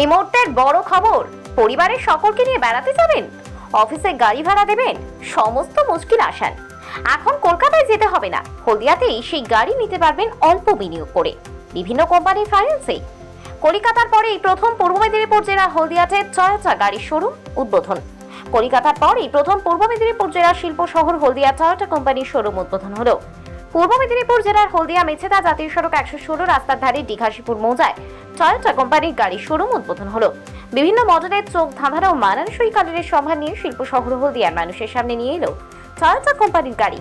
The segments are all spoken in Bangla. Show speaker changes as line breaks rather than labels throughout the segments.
এই মুহূর্তের বড় খবর, পরিবারের সকলকে নিয়ে বেড়াতে যাবেন? অফিসে গাড়ি ভাড়া দেবেন? সমস্ত মুশকিল আসান। এখন কলকাতায় যেতে হবে না, হলদিয়াতেই সেই গাড়ি নিতে পারবেন অল্প বিনিয়োগ করে। বিভিন্ন কোম্পানির ফাইন্যান্সে কলকাতার পরে এই প্রথম পূর্ব মেদিনীপুর জেলার হলদিয়াতে টয়োটা গাড়ির শোরুম উদ্বোধন। কলকাতার পর এই প্রথম পূর্ব মেদিনীপুর জেলার শিল্প শহর হলদিয়া টয়োটা কোম্পানির শোরুম উদ্বোধন হলো। পূর্ব মেদিনীপুর জেলার হলদিয়া মেছেদা জাতীয় সড়ক একশো ষোলো রাস্তার ধারে দীঘাশিপুর মৌজায় টয়োটা কোম্পানির গাড়ির শোরুম উদ্বোধন হলো। বিভিন্ন মডেলের চোখ ধাঁধানো ও মানানসই কালারের সম্ভার নিয়ে শিল্প শহর হলদিয়ার মানুষের সামনে নিয়ে এলো টয়োটা কোম্পানির গাড়ি।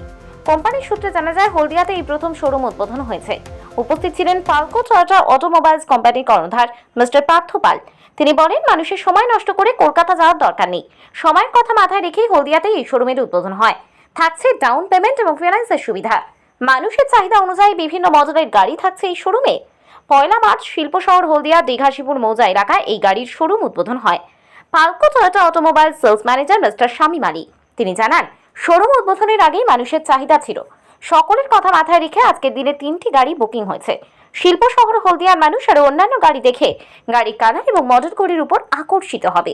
কোম্পানির সূত্রে জানা যায়, হলদিয়াতে এই প্রথম শোরুম উদ্বোধন হয়েছে। উপস্থিত ছিলেন পালকো টয়োটা অটোমোবাইলস কোম্পানির কর্ণধার মিস্টার পার্থ পাল। তিনি বলেন, মানুষের সময় নষ্ট করে কলকাতা যাওয়ার দরকার নেই। সময়ের কথা মাথায় রেখেই হলদিয়াতে এই শোরুমের উদ্বোধন হয়। থাকছে ডাউন পেমেন্ট এবং ফিনান্সের সুবিধা। মানুষের চাহিদা অনুযায়ী বিভিন্ন মডেলের গাড়ি থাকছে এই শোরুমে। পয়লা মার্চ শিল্প শহর, হলদিয়া দীঘাশিপুর মৌজা এলাকায় এই গাড়ির শোরুম উদ্বোধন হয়। পালকো, Toyota automobile sales manager mister Shamim Ali. তিনি জানান, শোরুম উদ্বোধনের আগেই মানুষের চাহিদা ছিল। সকলের কথা মাথায় রেখে আজকের দিনে তিনটি গাড়ি বুকিং হয়েছে। শিল্প শহর, হলদিয়ার মানুষ আর অন্যান্য গাড়ি দেখে গাড়ির কালার এবং মডেলগুলির উপর আকর্ষিত হবে।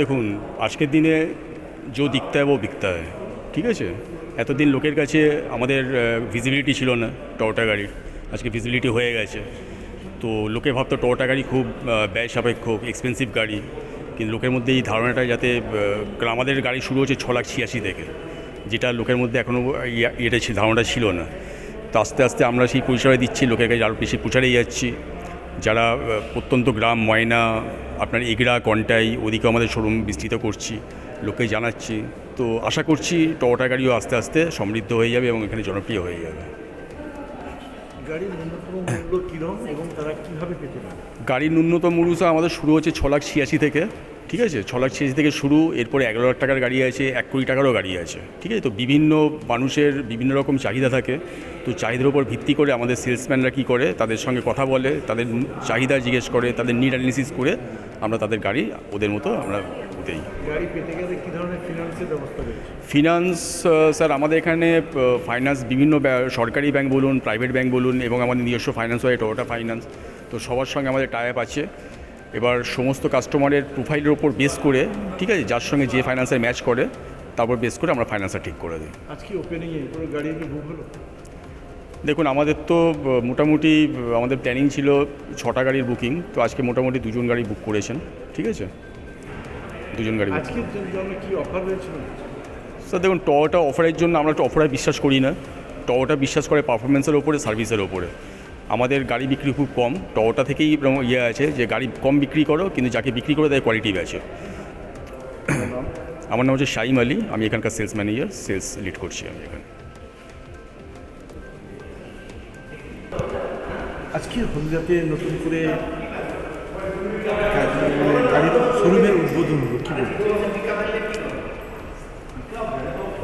দেখুন, আজকের দিনে যে দিকতে হয় ও বিকতে হয় ঠিক আছে? এতদিন লোকের কাছে আমাদের ভিজিবিলিটি ছিল না টয়োটা গাড়ির। আজকে ভিজিবিলিটি হয়ে গেছে। তো লোকে ভাবতো টয়োটা গাড়ি খুব ব্যয় সাপেক্ষ এক্সপেন্সিভ গাড়ি। কিন্তু লোকের মধ্যে এই ধারণাটা যাতে আমাদের গাড়ি শুরু হচ্ছে ছ লাখ ছিয়াশি থেকে। যেটা লোকের মধ্যে এখনও এটা ধারণাটা ছিল না। তো আস্তে আস্তে আমরা সেই পরিষেবা দিচ্ছি, লোকের কাছে আরও বেশি প্রচারেই যাচ্ছি। যারা প্রত্যন্ত গ্রাম ময়না আপনার এগড়া কন্টাই ওদিকেও আমাদের শোরুম বিস্তৃত করছি লোকে জানাচ্ছি। তো আশা করছি টয়োটা গাড়িও আস্তে আস্তে সমৃদ্ধ হয়ে যাবে এবং এখানে জনপ্রিয় হয়ে যাবে।
গাড়ির ন্যূনতম মূল্য
আমাদের শুরু হচ্ছে ছ লাখ ছিয়াশি থেকে। ঠিক আছে ছ লাখ ছিয়াশি থেকে শুরু এরপরে এগারো লাখ টাকার গাড়ি আছে এক কোটি টাকারও গাড়ি আছে ঠিক আছে? তো বিভিন্ন মানুষের বিভিন্ন রকম চাহিদা থাকে তো চাহিদার উপর ভিত্তি করে আমাদের সেলসম্যানরা কী করে? তাদের সঙ্গে কথা বলে তাদের চাহিদা জিজ্ঞেস করে তাদের নিড অ্যানালিসিস করে আমরা তাদের গাড়ি ওদের মতো আমরা দেই। ফিনান্স স্যার আমাদের এখানে ফাইন্যান্স বিভিন্ন সরকারি ব্যাংক বলুন প্রাইভেট ব্যাংক বলুন এবং আমাদের নিজস্ব ফাইন্যান্স হয় টোটা ফাইন্যান্স তো সবার সঙ্গে আমাদের টাই আপ আছে। এবার সমস্ত কাস্টমারের প্রোফাইলের ওপর বেস করে ঠিক আছে যার সঙ্গে যে ফাইন্যান্সের ম্যাচ করে তারপর বেস করে আমরা ফাইন্যান্সার ঠিক করে দিই।
আজকে ওপেনিংয়ে গাড়ি বুক হলো?
দেখুন আমাদের তো মোটামুটি আমাদের প্ল্যানিং ছিল ছটা গাড়ির বুকিং তো আজকে মোটামুটি দুজন গাড়ি বুক করেছেন ঠিক আছে? দুজন গাড়ি
কি অফার
স্যার দেখুন টয়োটা অফারের জন্য আমরা একটু অফারে বিশ্বাস করি না। টয়োটা বিশ্বাস করে পারফরমেন্সের ওপরে সার্ভিসের ওপরে আমাদের গাড়ি বিক্রি খুব কম। টয়োটা থেকেই ইয়ে আছে যে গাড়ি কম বিক্রি করো কিন্তু যাকে বিক্রি করো তাই কোয়ালিটি আছে আমার নাম হচ্ছে শাইম আলী আমি এখানকার সেলস ম্যানেজার সেলস লিড করছি আমি এখানে।
আজকে হলদিয়াতে নতুন করে গাড়ির শোরুমের উদ্বোধন হলো কী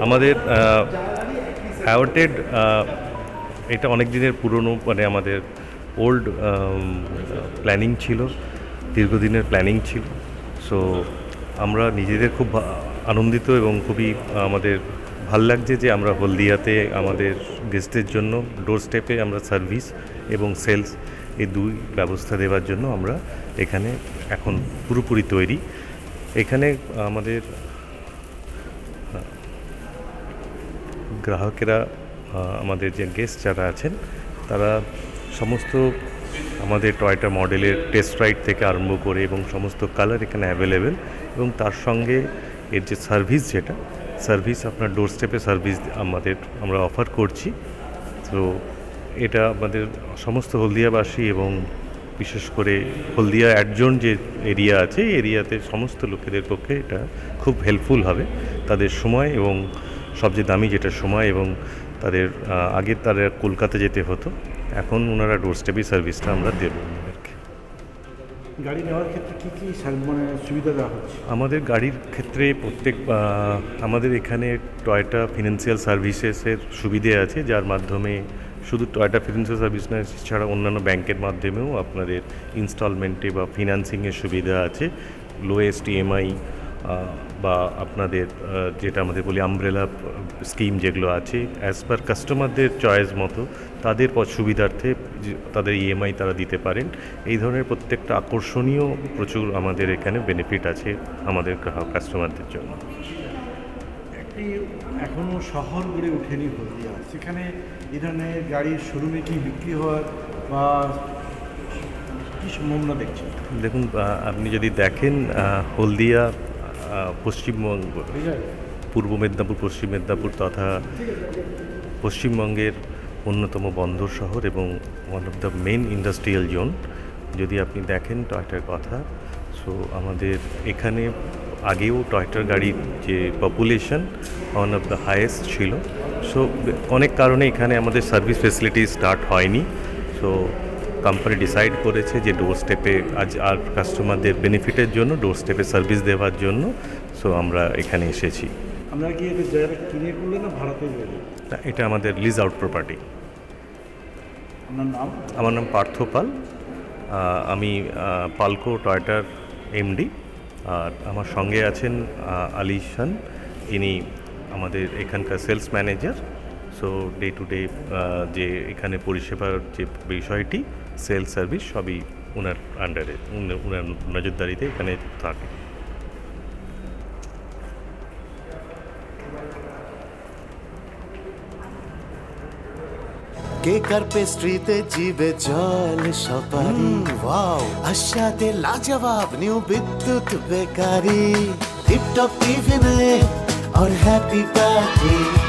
আমাদের অ্যাওয়ার্টেড এটা অনেক দিনের পুরনো মানে আমাদের ওল্ড প্ল্যানিং ছিল, দীর্ঘদিনের প্ল্যানিং ছিল। সো আমরা নিজেদের খুব আনন্দিত এবং খুবই আমাদের ভালো লাগছে যে আমরা হলদিয়াতে আমাদের গেস্টের জন্য ডোর স্টেপে আমরা সার্ভিস এবং সেলস এই দুই ব্যবস্থা দেওয়ার জন্য আমরা এখানে এখন পুরোপুরি তৈরি। এখানে আমাদের গ্রাহকেরা আমাদের যে গেস্ট যারা আছেন, তারা সমস্ত আমাদের টয়টা মডেলের টেস্ট রাইড থেকে আরম্ভ করে এবং সমস্ত কালার এখানে অ্যাভেলেবেল এবং তার সঙ্গে এর যে সার্ভিস যেটা সার্ভিস আপনার ডোর স্টেপে সার্ভিস আমাদের, আমরা অফার করছি। তো এটা আমাদের সমস্ত হলদিয়াবাসী এবং বিশেষ করে হলদিয়া অ্যাডজন যে এরিয়া আছে এরিয়াতে সমস্ত লোকেদের পক্ষে এটা খুব হেল্পফুল হবে। তাদের সময় এবং সবচেয়ে দামি যেটা সময় এবং তাদের আগে তারা কলকাতা যেতে হতো এখন ওনারা ডোর স্টেপই সার্ভিসটা আমরা দেবো ওনাদেরকে।
গাড়ি নেওয়ার ক্ষেত্রে কী কী মানে সুবিধা দেওয়া হচ্ছে?
আমাদের গাড়ির ক্ষেত্রে প্রত্যেক আমাদের এখানে টয়টা ফিনান্সিয়াল সার্ভিসেসের সুবিধে আছে যার মাধ্যমে শুধু টয়টা ফিনান্সিয়াল সার্ভিস না ছাড়া অন্যান্য ব্যাংকের মাধ্যমেও আপনাদের ইনস্টলমেন্টে বা ফিনান্সিংয়ের সুবিধা আছে লোয়েস্ট ইএমআই বা আপনাদের যেটা আমাদের বলি আমব্রেলা স্কিম যেগুলো আছে অ্যাজ পার কাস্টমারদের চয়েস মতো তাদের পথ সুবিধার্থে তাদের ইএমআই তারা দিতে পারেন। এই ধরনের প্রত্যেকটা আকর্ষণীয় প্রচুর আমাদের এখানে বেনিফিট আছে আমাদের গ্রাহক কাস্টমারদের জন্য।
একটি এখনও শহর গড়ে ওঠেনি হলদিয়া। সেখানে এই ধরনের গাড়ির শোরুমে কি বিক্রি হওয়ার বা কী সম্ভাবনা দেখছেন?
দেখুন আপনি যদি দেখেন হলদিয়া পশ্চিমবঙ্গ পূর্ব মেদিনীপুর পশ্চিম মেদিনীপুর তথা পশ্চিমবঙ্গের অন্যতম বন্দর শহর এবং one of the main industrial zone যদি আপনি দেখেন টয়টার কথা সো আমাদের এখানে আগেও টয়টার গাড়ির যে population one of the highest ছিল। সো অনেক কারণে এখানে আমাদের সার্ভিস ফেসিলিটি স্টার্ট হয়নি। সো কোম্পানি ডিসাইড করেছে যে ডোর স্টেপে আজ আর কাস্টমারদের বেনিফিটের জন্য ডোর স্টেপে সার্ভিস দেওয়ার জন্য সো আমরা এখানে এসেছি।
আপনারা কি এটা জায়গাটা কিনে করলেন না ভাড়াতে
তা এটা আমাদের লিজ আউট প্রপার্টি
আপনার নাম?
আমার নাম পার্থ পাল। আমি পালকো টয়টার এমডি আর আমার সঙ্গে আছেন আহ, আলী খান ইনি আমাদের এখানকার sales manager so day to day যে এখানে পরিষেবার যে বিষয়টি সেল সার্ভিস সবই ওনার আন্ডারে ওনার নজরদারিতে এখানে থাকে
কেক আর পেস্ট্রিতে জিবে জল সপারি ওয়াও আশাতে লাজবাব নিউ বিদ্যুৎ বেকারি টিপটপ টিফিনে और हैप्पी पार्टी